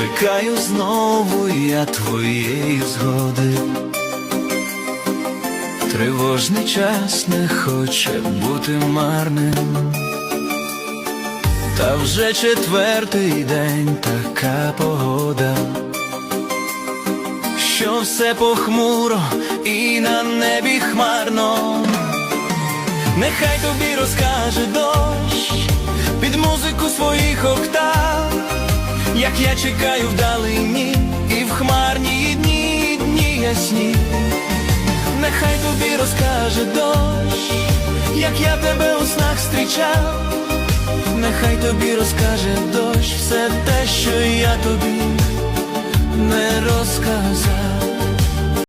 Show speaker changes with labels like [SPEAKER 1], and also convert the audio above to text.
[SPEAKER 1] чекаю знову я твоєї згоди. Тривожний час не хоче бути марним. Та вже четвертий день така погода, що все похмуро і на небі хмарно. Нехай тобі розкаже дощ як я чекаю вдалині і в хмарні дні, дні ясні. Нехай тобі розкаже дощ, як я тебе у снах зустрічав. Нехай тобі розкаже дощ все те, що я тобі не розказав.